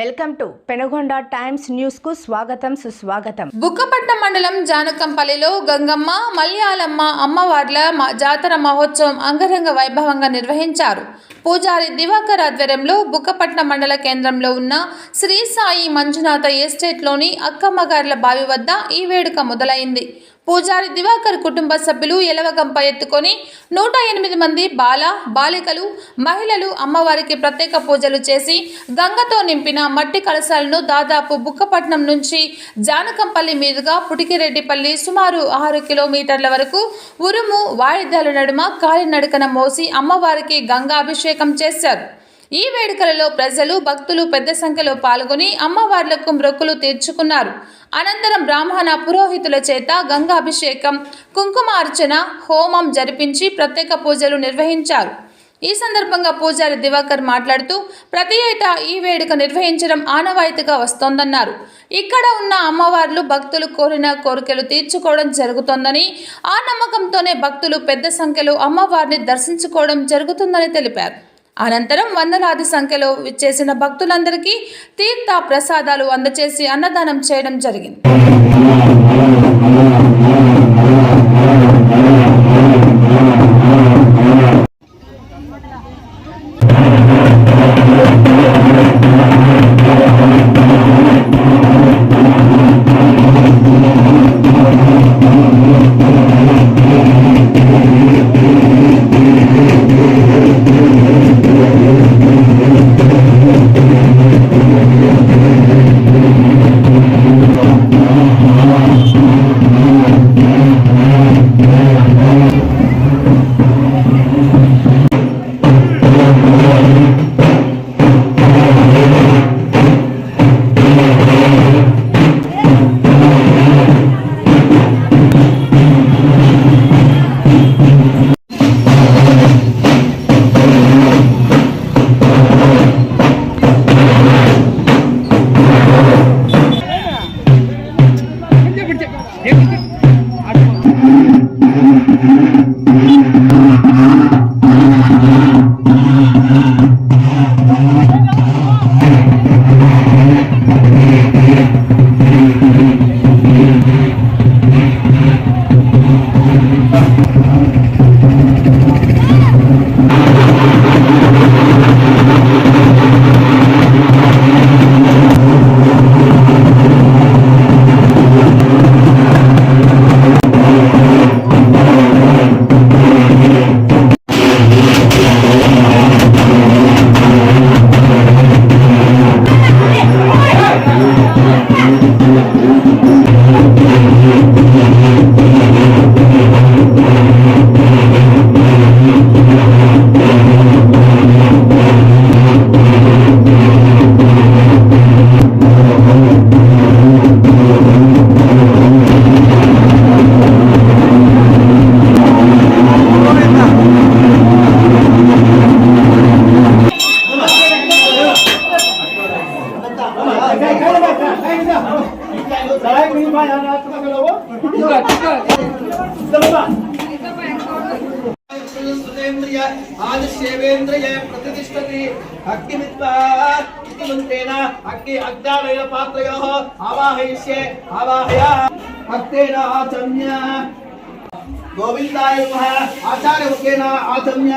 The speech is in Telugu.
వెల్కమ్ టు పెనుగొండ టైమ్స్ న్యూస్కు స్వాగతం సుస్వాగతం. బుక్కపట్నం మండలం జానకంపల్లిలో గంగమ్మ మలయాళమ్మ అమ్మవార్ల మ- జాతర మహోత్సవం అంగరంగ వైభవంగా నిర్వహించారు. పూజారి దివాకర్ ఆధ్వర్యంలో బుక్కపట్నం మండల కేంద్రంలో ఉన్న శ్రీ సాయి మంజునాథ ఎస్టేట్లోని అక్కమ్మగార్ల బావి వద్ద ఈ వేడుక మొదలైంది. పూజారి దివాకర్ కుటుంబ సభ్యులు ఎలవగంప ఎత్తుకొని నూట ఎనిమిది మంది బాల బాలికలు మహిళలు అమ్మవారికి ప్రత్యేక పూజలు చేసి గంగతో నింపిన మట్టి కలశాలను దాదాపు బుక్కపట్నం నుంచి జానకంపల్లి మీదుగా పుటికిరెడ్డిపల్లి సుమారు ఆరు కిలోమీటర్ల వరకు ఉరుము వాయిద్యాల నడుమ కాలినడకన మోసి అమ్మవారికి గంగాభిషేకం చేశారు. ఈ వేడుకలలో ప్రజలు భక్తులు పెద్ద సంఖ్యలో పాల్గొని అమ్మవార్లకు మ్రొక్కులు తీర్చుకున్నారు. అనంతరం బ్రాహ్మణ పురోహితుల చేత గంగాభిషేకం కుంకుమార్చన హోమం జరిపించి ప్రత్యేక పూజలు నిర్వహించారు. ఈ సందర్భంగా పూజారి దివాకర్ మాట్లాడుతూ ప్రతి ఏటా ఈ వేడుక నిర్వహించడం ఆనవాయితీగా వస్తోందన్నారు. ఇక్కడ ఉన్న అమ్మవార్లు భక్తులు కోరిన కోరికలు తీర్చుకోవడం జరుగుతోందని ఆ నమ్మకంతోనే భక్తులు పెద్ద సంఖ్యలో అమ్మవారిని దర్శించుకోవడం జరుగుతుందని తెలిపారు. అనంతరం వందలాది సంఖ్యలో విచ్చేసిన భక్తులందరికీ తీర్థ ప్రసాదాలు అందచేసి అన్నదానం చేయడం జరిగింది. Thank you. ಆದಿಶೇವೇಂದ್ರಯ ಪ್ರತಿಷ್ಠತಿ ಅಗ್ನಿಮಿತ್ವೇನ ಅಗ್ನಿ ಅಗ್ನಾಳೈನ ಪಾತ್ರಯೋ ಆವಾಹಯಿಷ್ಯೆ ಆವಾಹಯ ಭಕ್ತೇನ ಆಚಮ್ಯ ಗೋವಿಂದಾಯ ಆಚಾರ್ಯ ಮುಖೇನ ಆಚಮ್ಯ